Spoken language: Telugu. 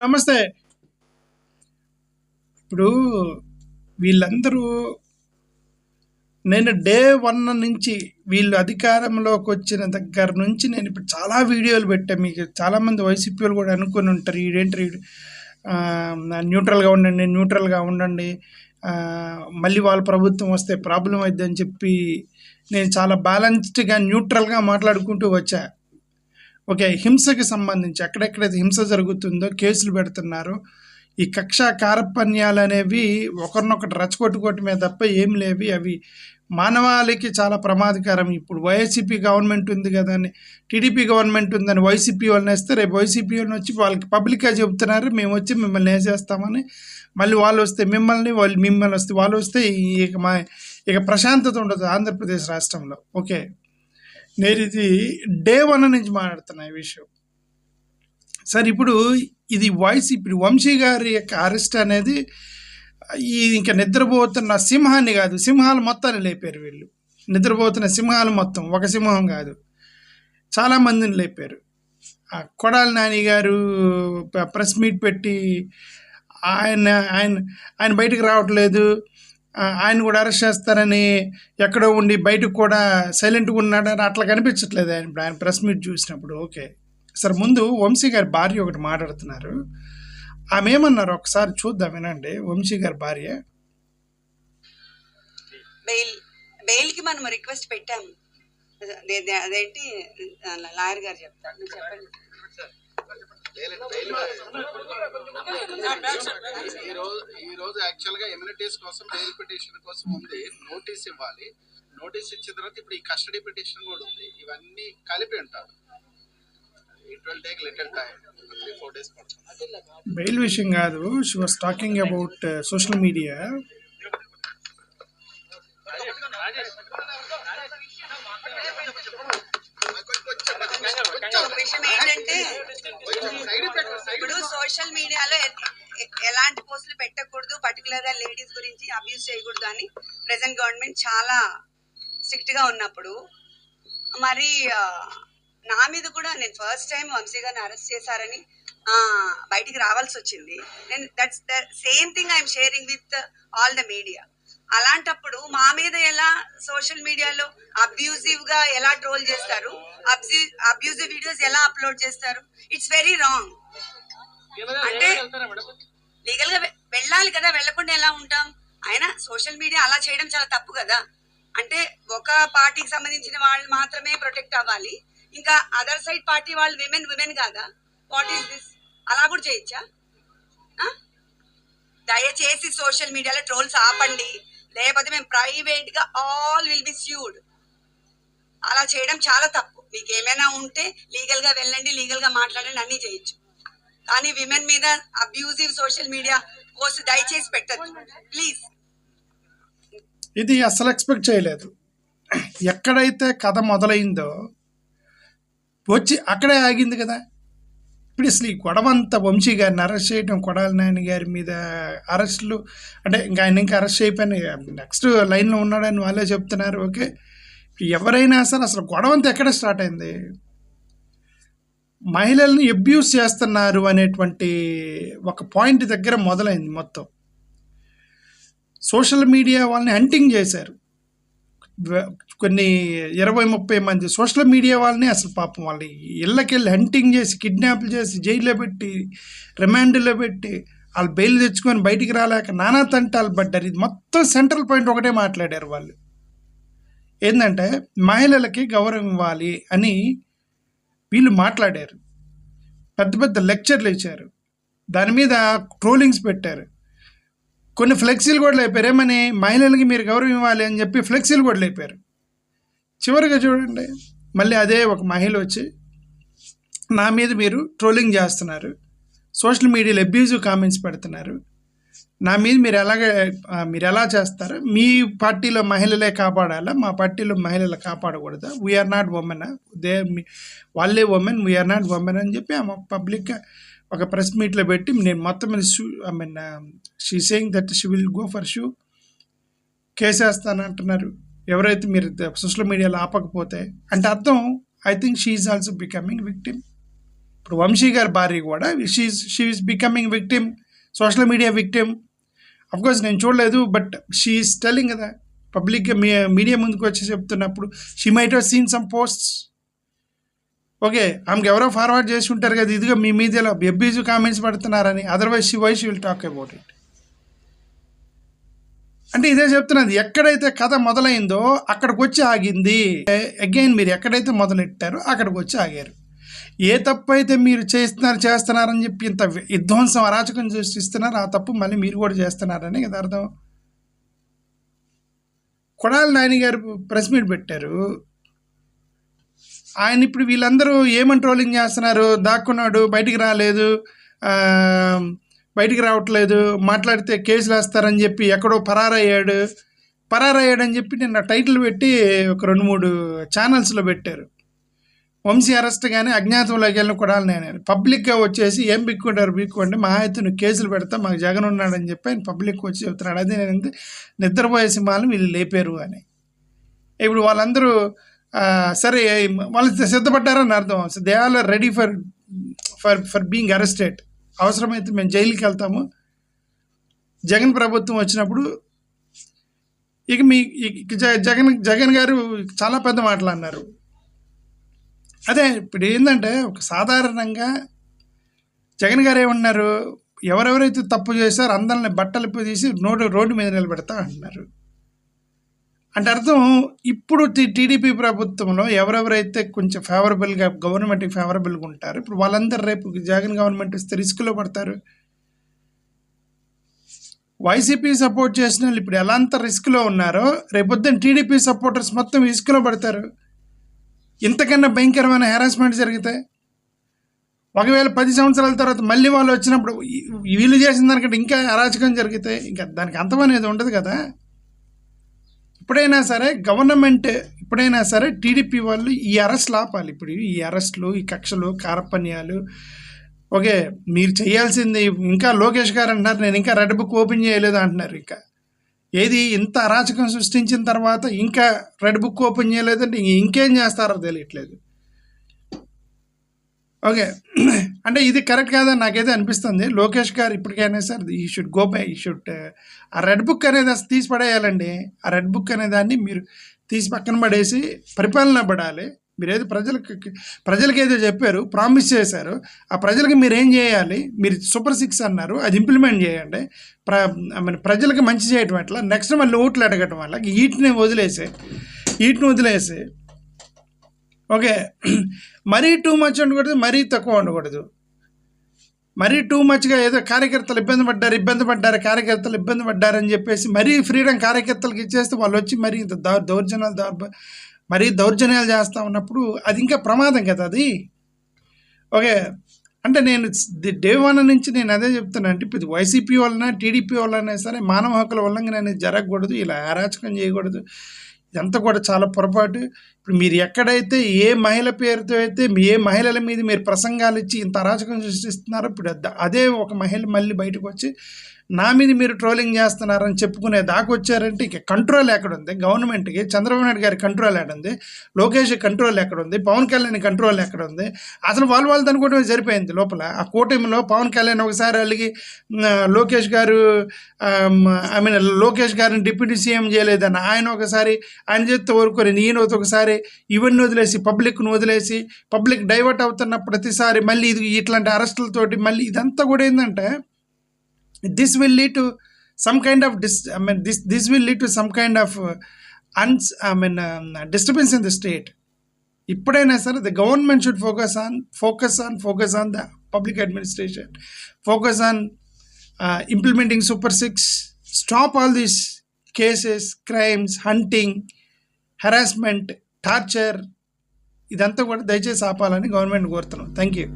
నమస్తే. ఇప్పుడు వీళ్ళందరూ నేను డే వన్ నుంచి వీళ్ళు అధికారంలోకి వచ్చిన దగ్గర నుంచి నేను ఇప్పుడు చాలా వీడియోలు పెట్టాను మీకు చాలామంది వైసీపీ వాళ్ళు కూడా అనుకుని ఉంటారు. ఈడేంటి? న్యూట్రల్గా ఉండండి న్యూట్రల్గా ఉండండి. మళ్ళీ వాళ్ళ ప్రభుత్వం వస్తే ప్రాబ్లం అవుద్ది అని చెప్పి నేను చాలా బ్యాలెన్స్డ్గా న్యూట్రల్గా మాట్లాడుకుంటూ వచ్చా. ఓకే హింసకి సంబంధించి ఎక్కడెక్కడైతే హింస జరుగుతుందో కేసులు పెడుతున్నారు ఈ కక్ష కారపణ్యాలు అనేవి ఒకరినొకటి రచ్చగొట్టుకోవటమే తప్ప ఏం లేవి. అవి మానవాళికి చాలా ప్రమాదకరం. ఇప్పుడు వైసీపీ గవర్నమెంట్ ఉంది కదా అని టీడీపీ గవర్నమెంట్ ఉందని వైసీపీ వాళ్ళని వేస్తే రేపు వైసీపీ వాళ్ళని వచ్చి వాళ్ళకి పబ్లిక్గా చెబుతున్నారు మేము వచ్చి మిమ్మల్ని వేసేస్తామని మళ్ళీ వాళ్ళు వస్తే మిమ్మల్ని వాళ్ళు మిమ్మల్ని వస్తే వాళ్ళు వస్తే ఇక మా ఇక ప్రశాంతత ఉండదు ఆంధ్రప్రదేశ్ రాష్ట్రంలో. ఓకే. నేను ఇది డే వన్ నుంచి మాట్లాడుతున్నా ఈ విషయం. సార్ ఇప్పుడు ఇది వాయిస్ ఇప్పుడు వంశీ గారి యొక్క అరెస్ట్ అనేది ఈ ఇంకా నిద్రపోతున్న సింహాన్ని కాదు సింహాలు మొత్తాన్ని లేపారు వీళ్ళు. నిద్రపోతున్న సింహాలు మొత్తం ఒక సింహం కాదు. చాలా మందిని లేపారు. ఆ కొడాలి నాని గారు ప్రెస్ మీట్ పెట్టి ఆయన ఆయన ఆయన బయటకు రావట్లేదు. ఆయన కూడా అరెస్ట్ చేస్తారని ఎక్కడో ఉండి బయటకు కూడా సైలెంట్గా ఉన్నాడని అట్లా కనిపించట్లేదు ఆయన. ఇప్పుడు ఆయన ప్రెస్ మీట్ చూసినప్పుడు ఓకే. సార్ ముందు వంశీ గారి భార్య ఒకటి మాట్లాడుతున్నారు. ఆమె ఏమన్నారు? ఒకసారి చూద్దాం వినండి. వంశీ గారి భార్య. బెయిల్ బెయిల్కి మనం రిక్వెస్ట్ పెట్టాము. అదేంటి? లాయర్ గారు చెప్తారు. చెప్పండి. ఈ రోజు ఈ రోజు యాక్చువల్గా ఎమ్యూనిటీస్ కోసం బెయిల్ పిటిషన్ కోసం ఉంది. నోటీస్ ఇవ్వాలి. నోటీస్ ఇచ్చిన తర్వాత ఇప్పుడు ఈ కస్టడీ పిటిషన్ కూడా ఉంది. ఇవన్నీ కలిపి ఉంటారు బెయిల్ విషయం కాదు. She was talking about social media ఒక విషయం ఏంటంటే ఇప్పుడు సోషల్ మీడియాలో ఎలాంటి పోస్టులు పెట్టకూడదు పర్టికులర్గా లేడీస్ గురించి అబ్యూస్ చేయకూడదు అని ప్రెసెంట్ గవర్నమెంట్ చాలా స్ట్రిక్ట్గా ఉన్నప్పుడు మరి నా మీద కూడా నేను ఫస్ట్ టైం వంశీ గారిని అరెస్ట్ చేశారని బయటికి రావాల్సి వచ్చింది. నేను that's the same thing I'm sharing with all the media అలాంటప్పుడు మా మీద ఎలా సోషల్ మీడియాలో అబ్యూజివ్గా ఎలా ట్రోల్ చేస్తారు? అబ్యూజివ్ వీడియోస్ ఎలా అప్లోడ్ చేస్తారు? It's very wrong. అంటే లీగల్గా వెళ్ళాలి కదా వెళ్ళకుండా ఎలా ఉంటాం? అయినా సోషల్ మీడియా అలా చేయడం చాలా తప్పు కదా. అంటే ఒక పార్టీకి సంబంధించిన వాళ్ళు మాత్రమే ప్రొటెక్ట్ అవ్వాలి. ఇంకా అదర్ సైడ్ పార్టీ వాళ్ళు విమెన్ విమెన్ కాదా? What is this? అలా కూడా చేయొచ్చా? దయచేసి సోషల్ మీడియాలో ట్రోల్స్ ఆపండి. లేకపోతే మేము ప్రైవేట్గా ఆల్ విల్ బి స్యూడ్. అలా చేయడం చాలా తప్పు. మీకు ఏమైనా ఉంటే లీగల్గా వెళ్ళండి లీగల్గా మాట్లాడండి అన్ని చేయొచ్చు. కానీ విమెన్ మీద అబ్యూజివ్ సోషల్ మీడియా పోస్ట్ దయచేసి పెట్టద్దు. ప్లీజ్. ఇది అసలు ఎక్స్పెక్ట్ చేయలేదు. ఎక్కడైతే కథ మొదలైందో వచ్చి అక్కడే ఆగింది కదా? ఇప్పుడు అసలు ఈ గొడవ వంశీ గారిని అరెస్ట్ చేయడం కొడాలి నాయని గారి మీద అరెస్టులు అంటే ఇంకా ఆయన ఇంకా అరెస్ట్ అయిపోయిన నెక్స్ట్ లైన్లో ఉన్నాడని వాళ్ళే చెప్తున్నారు ఓకే? ఎవరైనా సరే అసలు గొడవ ఎక్కడ స్టార్ట్ అయింది? మహిళల్ని అబ్యూస్ చేస్తున్నారు అనేటువంటి ఒక పాయింట్ దగ్గర మొదలైంది మొత్తం. సోషల్ మీడియా వాళ్ళని హంటింగ్ చేశారు. కొన్ని ఇరవై ముప్పై మంది సోషల్ మీడియా వాళ్ళని అసలు పాపం వాళ్ళ ఇళ్ళకెళ్ళి హంటింగ్ చేసి కిడ్నాప్లు చేసి జైల్లో పెట్టి రిమాండ్లో పెట్టి వాళ్ళు బెయిల్ తెచ్చుకొని బయటికి రాలేక నానా తంటాలు పడ్డారు. ఇది మొత్తం సెంట్రల్ పాయింట్ ఒకటే మాట్లాడారు వాళ్ళు. ఏంటంటే మహిళలకి గౌరవం ఇవ్వాలి అని వీళ్ళు మాట్లాడారు. పెద్ద పెద్ద లెక్చర్లు ఇచ్చారు. దాని మీద ట్రోలింగ్స్ పెట్టారు. కొన్ని ఫ్లెక్సీలు కూడా లేపారు. ఏమని? మహిళలకి మీరు గౌరవం ఇవ్వాలి అని చెప్పి ఫ్లెక్సీలు కూడా లేపారు. చివరిగా చూడండి మళ్ళీ అదే ఒక మహిళ వచ్చి నా మీద మీరు ట్రోలింగ్ చేస్తున్నారు. సోషల్ మీడియాలో అబ్యూజివ్ కామెంట్స్ పెడుతున్నారు. నా మీద మీరు ఎలాగ మీరు ఎలా చేస్తారో? మీ పార్టీలో మహిళలే కాపాడాలా? మా పార్టీలో మహిళలు కాపాడకూడదా? వీఆర్ నాట్ ఉమెన్ దే మీ- వాళ్ళే ఉమెన్ వీఆర్ నాట్ ఉమెన్ అని చెప్పి ఆమె పబ్లిక్గా ఒక ప్రెస్ మీట్లో పెట్టి నేను మొత్తం sue I mean she saying that she will go for sue కేసేస్తానంటున్నారు ఎవరైతే మీరు సోషల్ మీడియాలో ఆపకపోతే అంటే అర్థం I think she's also becoming victim ఇప్పుడు వంశీ గారి భార్య కూడా she she's becoming victim social media victim of course నేను చూడలేదు బట్ షీఈస్ టెలింగ్ కదా. పబ్లిక్గా మీ మీడియా ముందుకు వచ్చి చెప్తున్నప్పుడు she might have seen some posts okay ఆమెకి ఎవరో ఫార్వర్డ్ చేసి ఉంటారు కదా ఇదిగో మీ మీడియాలో ఎబ్బీజు కామెంట్స్ పడుతున్నారని otherwise she wise will talk about it అంటే ఇదే చెప్తున్నది ఎక్కడైతే కథ మొదలైందో అక్కడికి వచ్చి ఆగింది. అగైన్ మీరు ఎక్కడైతే మొదలెట్టారో అక్కడికి వచ్చి ఆగారు. ఏ తప్పు అయితే మీరు చేస్తున్నారు చేస్తున్నారని చెప్పి ఇంత విధ్వంసం అరాచకం సృష్టిస్తున్నారు ఆ తప్పు మళ్ళీ మీరు కూడా చేస్తున్నారని కదా అర్థం. కొడాలి నాని గారు ప్రెస్ మీట్ పెట్టారు. ఆయన ఇప్పుడు వీళ్ళందరూ ఏమని ట్రోలింగ్ చేస్తున్నారు? దాక్కున్నాడు బయటికి రాలేదు బయటికి రావట్లేదు మాట్లాడితే కేసులు వేస్తారని చెప్పి ఎక్కడో పరారయ్యాడు. పరారయ్యాడని చెప్పి నిన్న టైటిల్ పెట్టి ఒక రెండు మూడు ఛానల్స్లో పెట్టారు. వంశీ అరెస్ట్ కానీ అజ్ఞాతంలోకి వెళ్ళిన కూడా నేను. పబ్లిక్గా వచ్చేసి ఏం బిక్కుంటారు బిక్కుంటే మా అయితే నువ్వు కేసులు పెడతా మాకు జగన్ ఉన్నాడని చెప్పి ఆయన పబ్లిక్ వచ్చి చెప్తున్నాడు. అదే నేను నిద్రపోయే సింహాలను వీళ్ళు లేపారు అని. ఇప్పుడు వాళ్ళందరూ సరే వాళ్ళు సిద్ధపడ్డారని అర్థం. They are ready for for for being arrested అవసరమైతే మేము జైలుకి వెళ్తాము. జగన్ ప్రభుత్వం వచ్చినప్పుడు ఇక మీ జ- జగన్ జగన్ గారు చాలా పెద్ద మాటలు అన్నారు. అదే ఇప్పుడు ఏంటంటే ఒక సాధారణంగా జగన్ గారు ఏమన్నారు? ఎవరెవరైతే తప్పు చేశారో అందరిని బట్టలు తీసి నోటు రోడ్డు మీద నిలబెడతా అంటున్నారు. అంటే అర్థం ఇప్పుడు టీడీపీ ప్రభుత్వంలో ఎవరెవరైతే కొంచెం ఫేవరబుల్గా గవర్నమెంట్కి ఫేవరబుల్గా ఉంటారు ఇప్పుడు వాళ్ళందరూ రేపు జగన్ గవర్నమెంట్ ఇస్తే రిస్క్లో పడతారు. వైసీపీ సపోర్ట్ చేసిన వాళ్ళు ఇప్పుడు ఎలా అంత రిస్క్లో ఉన్నారో రేపొద్దున టీడీపీ సపోర్టర్స్ మొత్తం రిస్క్లో పడతారు. ఇంతకన్నా భయంకరమైన హెరాస్మెంట్ జరిగితే ఒకవేళ పది సంవత్సరాల తర్వాత మళ్ళీ వాళ్ళు వచ్చినప్పుడు వీళ్ళు చేసిన దానికంటే ఇంకా అరాచకం జరిగితే ఇంకా దానికి అంతమనేది ఉండదు కదా. ఇప్పుడైనా సరే గవర్నమెంట్ ఇప్పుడైనా సరే టీడీపీ వాళ్ళు ఈ అరెస్ట్లు ఆపాలి. ఇప్పుడు ఈ అరెస్ట్లు ఈ కక్షలు కారపన్యాలు ఓకే మీరు చేయాల్సింది ఇంకా లోకేష్ గారు అంటున్నారు నేను ఇంకా రెడ్ బుక్ ఓపెన్ చేయలేదు అంటున్నారు ఇంకా. ఏది ఇంత అరాచకం సృష్టించిన తర్వాత ఇంకా రెడ్ బుక్ ఓపెన్ చేయలేదంటే ఇంకేం చేస్తారో తెలియట్లేదు. ఓకే. అంటే ఇది కరెక్ట్ కాదని నాకైతే అనిపిస్తుంది. లోకేష్ గారు ఇప్పటికైనా sir he should go by he should ఆ రెడ్ బుక్ అనేది అసలు తీసి పడేయాలండి. ఆ రెడ్ బుక్ అనే దాన్ని మీరు తీసి పక్కన పడేసి పరిపాలన పడాలి. మీరు ఏదో ప్రజలకు ప్రజలకు ఏదో చెప్పారు ప్రామిస్ చేశారు. ఆ ప్రజలకు మీరు ఏం చేయాలి? మీరు సూపర్ సిక్స్ అన్నారు అది ఇంప్లిమెంట్ చేయండి. ప్ర మన ప్రజలకు మంచి చేయటం ఎట్లా? నెక్స్ట్ మళ్ళీ ఓట్లు అడగటం వల్ల వీటిని వదిలేసి వీటిని వదిలేసి ఓకే. మరీ టూ మచ్ ఉండకూడదు మరీ తక్కువ ఉండకూడదు. మరీ టూ మచ్గా ఏదో కార్యకర్తలు ఇబ్బంది పడ్డారు ఇబ్బంది పడ్డారు కార్యకర్తలు ఇబ్బంది పడ్డారని చెప్పేసి మరీ ఫ్రీడమ్ కార్యకర్తలకు ఇచ్చేస్తే వాళ్ళు వచ్చి మరీ ఇంత దౌ దౌర్జన్యాలు దౌర్భ మరీ దౌర్జన్యాలు చేస్తూ ఉన్నప్పుడు అది ఇంకా ప్రమాదం కదా అది. ఓకే అంటే నేను ది డే వన్ నుంచి నేను అదే చెప్తున్నా అంటే ఇప్పుడు వైసీపీ వలన టీడీపీ వలన సరే మానవ హక్కుల ఉల్లంఘన అనేది జరగకూడదు ఇలా అరాచకం చేయకూడదు. ఇదంతా కూడా చాలా పొరపాటు. ఇప్పుడు మీరు ఎక్కడైతే ఏ మహిళ పేరుతో అయితే ఏ మహిళల మీద మీరు ప్రసంగాలు ఇచ్చి ఇంత అరాచకం సృష్టిస్తున్నారో ఇప్పుడు అదే ఒక మహిళ మళ్ళీ బయటకు వచ్చి నా మీద మీరు ట్రోలింగ్ చేస్తున్నారని చెప్పుకునే దాకా వచ్చారంటే ఇక కంట్రోల్ ఎక్కడుంది గవర్నమెంట్కి చంద్రబాబు నాయుడు గారి కంట్రోల్ ఎక్కడుంది లోకేష్ కంట్రోల్ ఎక్కడ ఉంది? పవన్ కళ్యాణ్ కంట్రోల్ ఎక్కడుంది అసలు వాళ్ళు వాళ్ళు అనుకోవడమే సరిపోయింది లోపల. ఆ కూటమిలో పవన్ కళ్యాణ్ ఒకసారి అలిగి లోకేష్ గారు ఐ మీన్ లోకేష్ గారిని డిప్యూటీ సీఎం చేయలేదని ఆయన ఒకసారి ఆయన చేతితో ఊరుకొని నేను ఒకసారి ఇవన్నీ వదిలేసి పబ్లిక్ను వదిలేసి పబ్లిక్ డైవర్ట్ అవుతున్న ప్రతిసారి మళ్ళీ ఇది ఇట్లాంటి అరెస్టులతోటి మళ్ళీ ఇదంతా కూడా ఏంటంటే this will lead to some kind of dis- I mean this this will lead to some kind of uh, uns I mean um, disturbance in the state. ఇప్పుడైనా సరే the government should focus on focus on focus on the public administration focus on implementing super six stop all these cases crimes hunting harassment torture ఇదంతా కూడా దయచేసి ఆపాలని గవర్నమెంట్ కోరుతున్నాం. Thank you